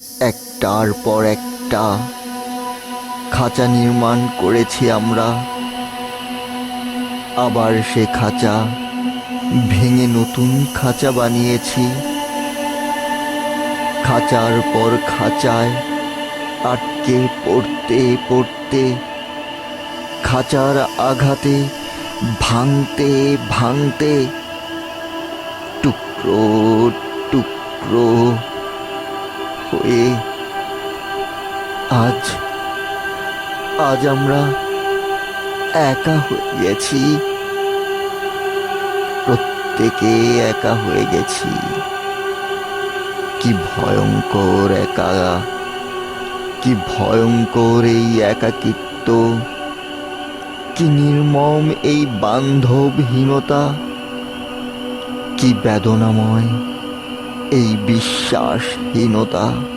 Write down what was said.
একটার পর একটা খাঁচা নির্মাণ করেছি আমরা। আবার সে খাঁচা ভেঙে নতুন খাঁচা বানিয়েছি। খাঁচার পর খাঁচায় আটকে পড়তে পড়তে খাঁচার আঘাতে ভাঙতে ভাঙতে টুকরো টুকরো হয়ে আজ আজ আমরা একা হয়ে গেছি প্রত্যেকে একা হয়ে গেছি। কি ভয়ঙ্কর একা, কি ভয়ঙ্কর এই একাকিত্ব, কি নির্মম এই বান্ধবহীনতা, কি বেদনাময় এই বিশ্বাসহীনতা